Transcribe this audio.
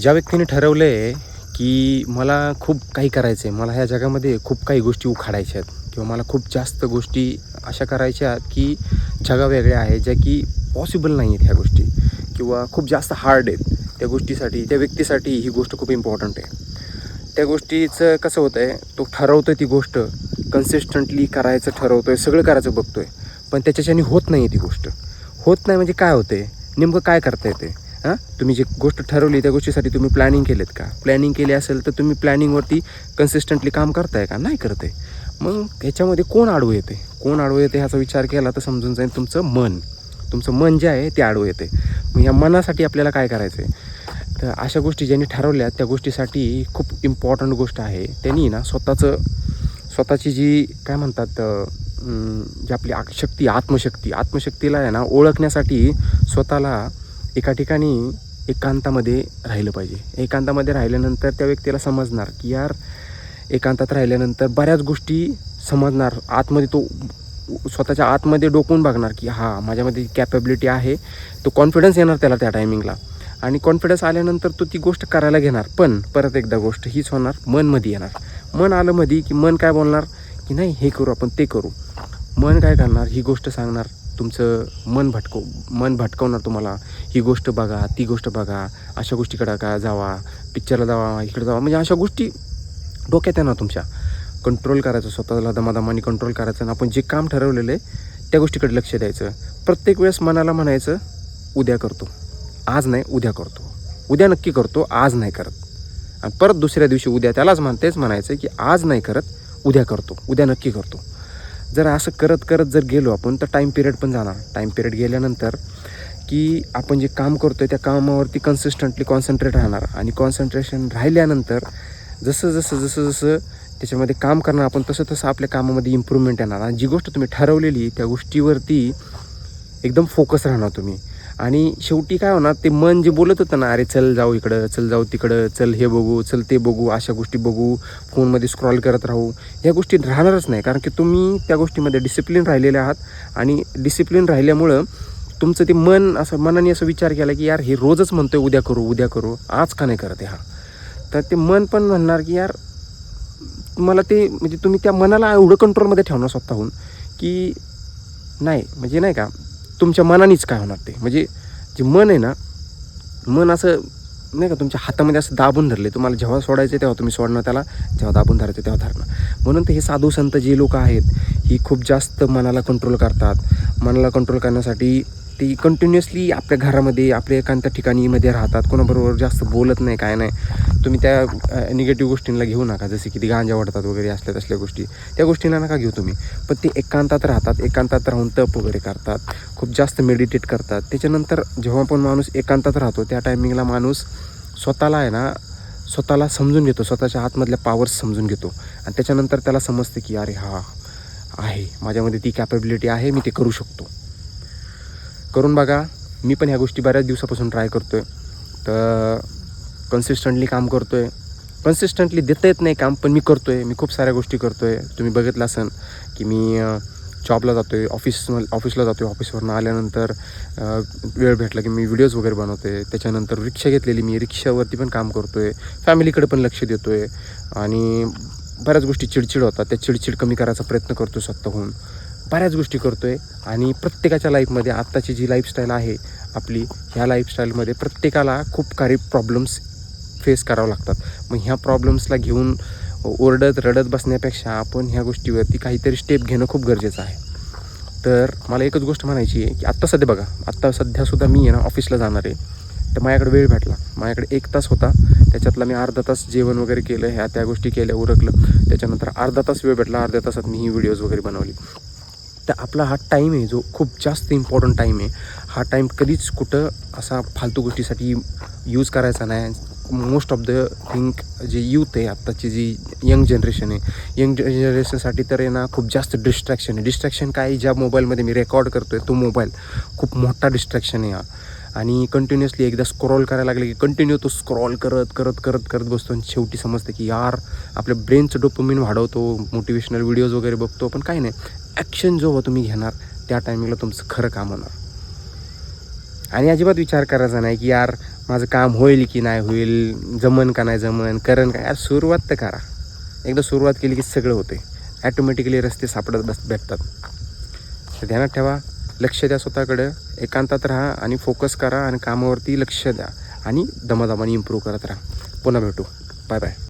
ज्या व्यक्तीने ठरवलं आहे की मला खूप काही करायचं आहे मला ह्या जगामध्ये खूप काही गोष्टी उखाडायच्या आहेत किंवा मला खूप जास्त गोष्टी अशा करायच्या आहेत की जगावेगळ्या आहेत ज्या की पॉसिबल नाही आहेत ह्या गोष्टी किंवा खूप जास्त हार्ड आहेत. त्या गोष्टीसाठी त्या व्यक्तीसाठी ही गोष्ट खूप इम्पॉर्टंट आहे. त्या गोष्टीचं कसं होतं आहे तो ठरवतो ती गोष्ट कन्सिस्टंटली करायचं ठरवतो आहे सगळं करायचं बघतो आहे पण त्याच्याच्याने होत नाही आहे ती गोष्ट. होत नाही म्हणजे काय होते नेमकं काय करता येते हां? तुम्ही जी गोष्ट ठरवली त्या गोष्टीसाठी तुम्ही प्लॅनिंग केलेत का? प्लॅनिंग केली असेल तर तुम्ही प्लॅनिंगवरती कन्सिस्टंटली काम करताय का? नाही करत आहे. मग ह्याच्यामध्ये कोण आडवं येते? कोण आडवं येते ह्याचा विचार केला तर समजून जाईल तुमचं मन. तुमचं मन जे आहे ते आडवं येते. मग या मनासाठी आपल्याला काय करायचं आहे तर अशा गोष्टी ज्यांनी ठरवल्या त्या गोष्टीसाठी खूप इम्पॉर्टंट गोष्ट आहे. त्यांनी ना स्वतःचं स्वतःची जी काय म्हणतात जी आपली आ- शक्ती आत्मशक्ती आत्मशक्तीला आहे ना ओळखण्यासाठी स्वतःला एका ठिकाणी एकांतामध्ये राहिलं पाहिजे. एकांतामध्ये राहिल्यानंतर त्या व्यक्तीला समजणार की यार एकांतात राहिल्यानंतर बऱ्याच गोष्टी समजणार. आतमध्ये तो स्वतःच्या आतमध्ये डोकून बघणार की हा माझ्यामध्ये कॅपेबिलिटी आहे. तो कॉन्फिडन्स येणार त्याला त्या टायमिंगला आणि कॉन्फिडन्स आल्यानंतर तो ती गोष्ट करायला घेणार. पण परत एकदा गोष्ट हीच होणार मनमध्ये येणार. मन आलं मध्ये की मन काय बोलणार? की नाही हे करू आपण ते करू. मन काय करणार? ही गोष्ट सांगणार. तुमचं मन भटकव मन भटकवणार तुम्हाला. ही गोष्ट बघा ती गोष्ट बघा अशा गोष्टीकडं का जावा पिक्चरला जावा इकडे जावा म्हणजे अशा गोष्टी डोक्यात येणार तुमच्या. कंट्रोल करायचं स्वतःला दमादमाने कंट्रोल करायचं आणि आपण जे काम ठरवलेलं आहे त्या गोष्टीकडे लक्ष द्यायचं. प्रत्येक वेळेस मनाला म्हणायचं उद्या करतो. आज नाही उद्या करतो. उद्या नक्की करतो आज नाही करत. आणि परत दुसऱ्या दिवशी उद्या त्यालाच म्हण तेच म्हणायचं की आज नाही करत उद्या करतो. उद्या नक्की करतो. जर असं करत करत जर गेलो आपण तर टाईम पिरियड पण जाणार. टाईम पिरियड गेल्यानंतर की आपण जे काम करतो आहे त्या कामावरती कन्सिस्टंटली कॉन्सन्ट्रेट राहणार. आणि कॉन्सन्ट्रेशन राहिल्यानंतर जसं जसं जसं जसं त्याच्यामध्ये काम करणार आपण तसं तसं आपल्या कामामध्ये इम्प्रूव्हमेंट येणार. आणि जी गोष्ट तुम्ही ठरवलेली त्या गोष्टीवरती एकदम फोकस राहणार तुम्ही. आणि शेवटी काय होणार ते मन जे बोलत होतं ना अरे चल जाऊ इकडं चल जाऊ तिकडं चल हे बघू चल ते बघू अशा गोष्टी बघू फोनमध्ये स्क्रॉल करत राहू ह्या गोष्टी राहणारच नाही. कारण की तुम्ही त्या गोष्टीमध्ये डिसिप्लिन राहिलेले आहात आणि डिसिप्लिन राहिल्यामुळं तुमचं ते मन असं मनाने असं विचार केला की यार हे रोजच म्हणतो आहे उद्या करू उद्या करू आज का नाही करत आहे हा? तर ते मन पण म्हणणार की यार तुम्हाला ते म्हणजे तुम्ही त्या मनाला एवढं कंट्रोलमध्ये ठेवणार स्वतःहून की नाही म्हणजे नाही का तुमच्या मनानेच काय होणार ते? म्हणजे जे मन आहे ना मन असं नाही का तुमच्या हातामध्ये असं दाबून धरले. तुम्हाला जेव्हा सोडायचे तेव्हा तुम्ही सोडणं त्याला जेव्हा दाबून धरायचं तेव्हा धरणं म्हणून ते हे साधू संत जे लोक आहेत ही खूप जास्त मनाला कंट्रोल करतात. मनाला कंट्रोल करण्यासाठी ती कंटिन्युअसली आपल्या घरामध्ये आपल्या एकांत ठिकाणीमध्ये राहतात. कोणाबरोबर जास्त बोलत नाही काय नाही. तुम्ही त्या निगेटिव्ह गोष्टींना घेऊ नका. जसे की ती गांजा वाढतात वगैरे असल्या तसल्या गोष्टी. त्या गोष्टींना नका घेऊ तुम्ही. पण ते एकांतात राहतात. एकांतात राहून तप वगैरे करतात. खूप जास्त मेडिटेट करतात. त्याच्यानंतर जेव्हा पण माणूस एकांतात राहतो त्या टायमिंगला माणूस स्वतःला आहे ना स्वतःला समजून घेतो. स्वतःच्या आतमधल्या पॉवर्स समजून घेतो. आणि त्याच्यानंतर त्याला समजतं की अरे हा आहे. माझ्यामध्ये ती कॅपेबिलिटी आहे. मी ते करू शकतो. करून बघा. मी पण ह्या गोष्टी बऱ्याच दिवसापासून ट्राय करतो आहे तर कन्सिस्टंटली काम करतो आहे कन्सिस्टंटली देता येत नाही काम पण मी करतो आहे मी खूप साऱ्या गोष्टी करतो आहे तुम्ही बघितलं असन की मी जॉबला जातो आहे ऑफिस ऑफिसला जातो आहे ऑफिसवरनं आल्यानंतर वेळ भेटला की मी व्हिडिओज वगैरे बनवतो आहे त्याच्यानंतर रिक्षा घेतलेली मी. रिक्षावरती पण काम करतो आहे फॅमिलीकडे पण लक्ष देतो आहे आणि बऱ्याच गोष्टी चिडचिड होतात. त्या चिडचिड कमी करायचा प्रयत्न करतो स्वतःहून. बऱ्याच गोष्टी करतो आहे आणि प्रत्येकाच्या लाईफमध्ये आत्ताची जी लाईफस्टाईल आहे आपली ह्या लाईफस्टाईलमध्ये प्रत्येकाला खूप काही प्रॉब्लेम्स फेस करावं लागतात. मग ह्या प्रॉब्लेम्सला घेऊन ओरडत रडत बसण्यापेक्षा आपण ह्या गोष्टीवरती काहीतरी स्टेप घेणं खूप गरजेचं आहे. तर मला एकच गोष्ट म्हणायची आहे की आत्ता सध्या बघा आत्ता सध्यासुद्धा मी आहे ना ऑफिसला जाणार आहे. तर माझ्याकडे वेळ भेटला. माझ्याकडे एक तास होता. त्याच्यातला मी अर्धा तास जेवण वगैरे केलं ह्या त्या गोष्टी केल्या उरकलं. त्याच्यानंतर अर्धा तास वेळ भेटला. अर्ध्या तासात मी ही व्हिडिओज वगैरे बनवली. तर आपला हा टाईम आहे जो खूप जास्त इम्पॉर्टंट टाईम आहे. हा टाईम कधीच कुठं असा फालतू गोष्टीसाठी यूज करायचा नाही. मोस्ट ऑफ द थिंक जे यूथ आहे आत्ताची जी यंग जनरेशन आहे यंग जनरेशनसाठी तर आहे ना खूप जास्त डिस्ट्रॅक्शन आहे. डिस्ट्रॅक्शन काय? ज्या मोबाईलमध्ये मी रेकॉर्ड करतो आहे तो मोबाईल खूप मोठा डिस्ट्रॅक्शन आहे हा. आणि कंटिन्युअसली एकदा स्क्रॉल करायला लागले की कंटिन्यू तो स्क्रॉल करत करत करत करत बसतो. आणि शेवटी समजतं की यार आपल्या ब्रेनचं डोपमिन वाढवतो. मोटिवेशनल व्हिडिओज वगैरे बघतो. पण काही नाही. ॲक्शन जेव्हा तुम्ही घेणार त्या टायमिंगला तुमचं खरं काम होणार. आणि अजिबात विचार करायचा नाही की यार माझं काम होईल की नाही होईल जमन का नाही जमन करण का यार सुरुवात तर करा. एकदा सुरुवात केली की सगळं होते ॲटोमॅटिकली रस्ते सापडत बस भेटतात. तर ध्यानात ठेवा लक्ष द्या स्वतःकडं एकांतात राहा आणि फोकस करा आणि कामावरती लक्ष द्या. आणि दमादमाने इम्प्रूव्ह करत राहा. पुन्हा भेटू. Bye bye